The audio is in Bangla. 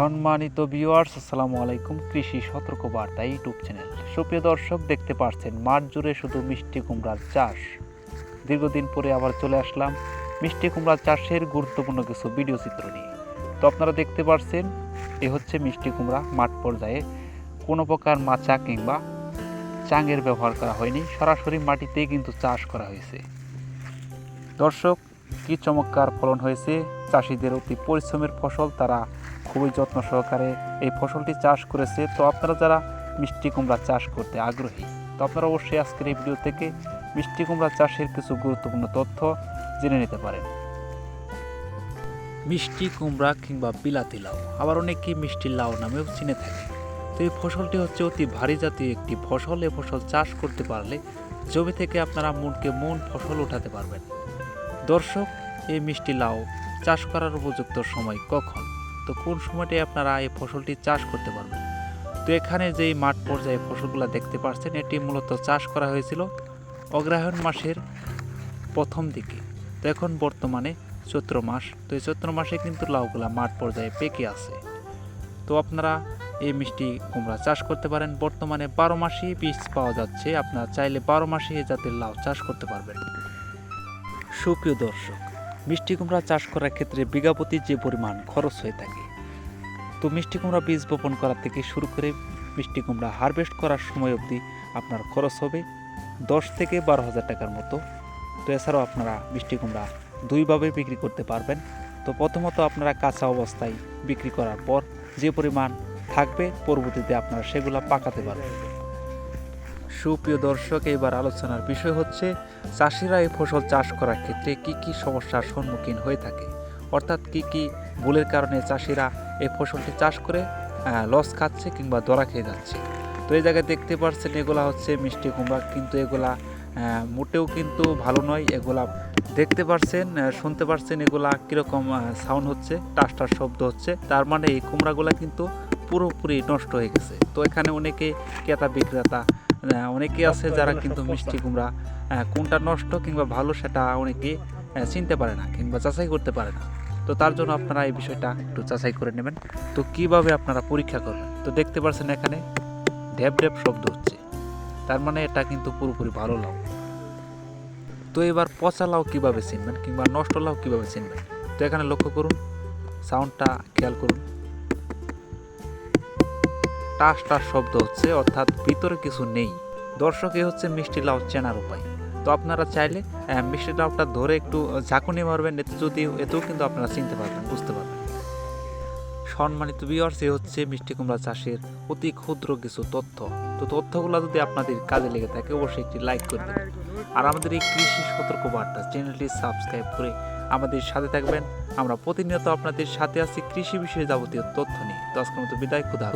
সম্মানিত ভিউয়ার্স আসসালামু আলাইকুম। কৃষি সতর্ক বার্তা ইউটিউব চ্যানেল। সুপ্রিয় দর্শক, দেখতে পাচ্ছেন মাঠ জুড়ে শুধু মিষ্টি কুমড়ার চাষ। দীর্ঘদিন পরে আবার চলে আসলাম মিষ্টি কুমড়া চাষের গুরুত্বপূর্ণ কিছু ভিডিও চিত্র নিয়ে। তো আপনারা দেখতে পাচ্ছেন এ হচ্ছে মিষ্টি কুমড়া মাঠ পর্যায়ে কোনো প্রকার মাচা কিংবা চাঙের ব্যবহার করা হয়নি। সরাসরি মাটিতেই কিন্তু চাষ করা হয়েছে। দর্শক, কি চমৎকার ফলন হয়েছে। চাষিদের অতি পরিশ্রমের ফসল তারা খুবই যত্ন সহকারে এই ফসলটি চাষ করেছে। তো আপনারা যারা মিষ্টি কুমড়া চাষ করতে আগ্রহী, তো আপনারা অবশ্যই আজকের এই ভিডিও থেকে মিষ্টি কুমড়া চাষের কিছু গুরুত্বপূর্ণ তথ্য জেনে নিতে পারেন। মিষ্টি কুমড়া কিংবা বিলাতি লাউ, আবার অনেকেই মিষ্টি লাউ নামেও চিনে থাকে। তো এই ফসলটি হচ্ছে অতি ভারী জাতীয় একটি ফসল। এ ফসল চাষ করতে পারলে জমি থেকে আপনারা মনকে মন ফসল উঠাতে পারবেন। দর্শক, এই মিষ্টি লাউ চাষ করার উপযুক্ত সময় কখন? তো কোন সময়টায় আপনারা এই ফসলটি চাষ করতে পারবেন? তো এখানে যেই মাঠ পর্যায়ে ফসলগুলো দেখতে পাচ্ছেন এটি মূলত চাষ করা হয়েছিল অগ্রহায়ণ মাসের প্রথম দিকে। তো এখন বর্তমানে চৈত্র মাস। তো এই চৈত্র মাসে কিন্তু লাউগুলা মাঠ পর্যায়ে পেকে আছে। তো আপনারা এই মিষ্টি কুমড়া চাষ করতে পারেন। বর্তমানে বারো মাসে বীজ পাওয়া যাচ্ছে। আপনারা চাইলে বারো মাসে এই জাতের লাউ চাষ করতে পারবেন। সুপ্রিয় দর্শক মিষ্টি কুমড়া চাষ করার ক্ষেত্রে বিঘাপতি যে পরিমাণ খরচ হয়ে থাকে, তো মিষ্টি কুমড়া বীজ বপন করা থেকে শুরু করে মিষ্টি কুমড়া হারভেস্ট করার সময় অবধি আপনার খরচ হবে দশ থেকে বারো হাজার টাকার মতো। তো এছাড়াও আপনারা মিষ্টি কুমড়া দুইভাবে বিক্রি করতে পারবেন। তো প্রথমত আপনারা কাঁচা অবস্থায় বিক্রি করার পর যে পরিমাণ থাকবে, পরবর্তীতে আপনারা সেগুলো পাকাতে পারবেন। সুপ্রিয় দর্শক, এবার আলোচনার বিষয় হচ্ছে, চাষিরা এই ফসল চাষ করার ক্ষেত্রে কি কি সমস্যার সম্মুখীন হয়ে থাকে? অর্থাৎ কি কি ভুলের কারণে চাষিরা এই ফসলটি চাষ করে লস খাচ্ছে কিংবা দরা খেয়ে যাচ্ছে? তো এই জায়গায় দেখতে পাচ্ছেন এগুলা হচ্ছে মিষ্টি কুমড়া, কিন্তু এগুলা মোটেও কিন্তু ভালো নয়। এগুলা দেখতে পারছেন শুনতে পারছেন এগুলা কীরকম সাউন্ড হচ্ছে টাস্টার শব্দ হচ্ছে। তার মানে এই কুমড়াগুলা কিন্তু পুরোপুরি নষ্ট হয়ে গেছে। তো এখানে অনেকে ক্রেতা বিক্রেতা অনেকে আছে যারা কিন্তু মিষ্টি কুমড়া আহ, কোনটা নষ্ট কিংবা ভালো সেটা অনেকে চিনতে পারে না কিংবা যাচাই করতে পারে না। তো তার জন্য আপনারা এই বিষয়টা একটু যাচাই করে নেবেন। তো কীভাবে আপনারা পরীক্ষা করবেন? তো দেখতে পাচ্ছেন এখানে ঢ্যাপ ঢ্যাপ শব্দ হচ্ছে। তার মানে এটা কিন্তু পুরোপুরি ভালো লাউ। তো এবার পচা লাউ কীভাবে চিনবেন কিংবা নষ্ট লাউ কীভাবে চিনবেন? তো এখানে লক্ষ্য করুন সাউন্ডটা খেয়াল করুন। টাস টাস শব্দ হচ্ছে, অর্থাৎ ভিতরে কিছু নেই। দর্শক হচ্ছে মিষ্টি লাউ চেনার উপায়। তো আপনারা চাইলে মিষ্টি লাউটা ধরে একটু ঝাঁকুনি মারবেন, এতে যদি, এতেও কিন্তু আপনারা চিনতে পারবেন, বুঝতে পারবেন। সম্মানিত ভিউয়ার্স এ হচ্ছে মিষ্টি কুমড়া চাষের অতি ক্ষুদ্র কিছু তথ্য। তো তথ্যগুলো যদি আপনাদের কাজে লেগে থাকে, অবশ্যই একটি লাইক করে দেবেন আর আমাদের এই কৃষি সতর্ক বার্তা চ্যানেলটি সাবস্ক্রাইব করে আমাদের সাথে থাকবেন। আমরা প্রতিনিয়ত আপনাদের সাথে আছি কৃষি বিষয়ে যাবতীয় তথ্য নিয়ে। তো আজকের মতো বিদায়, খুদা।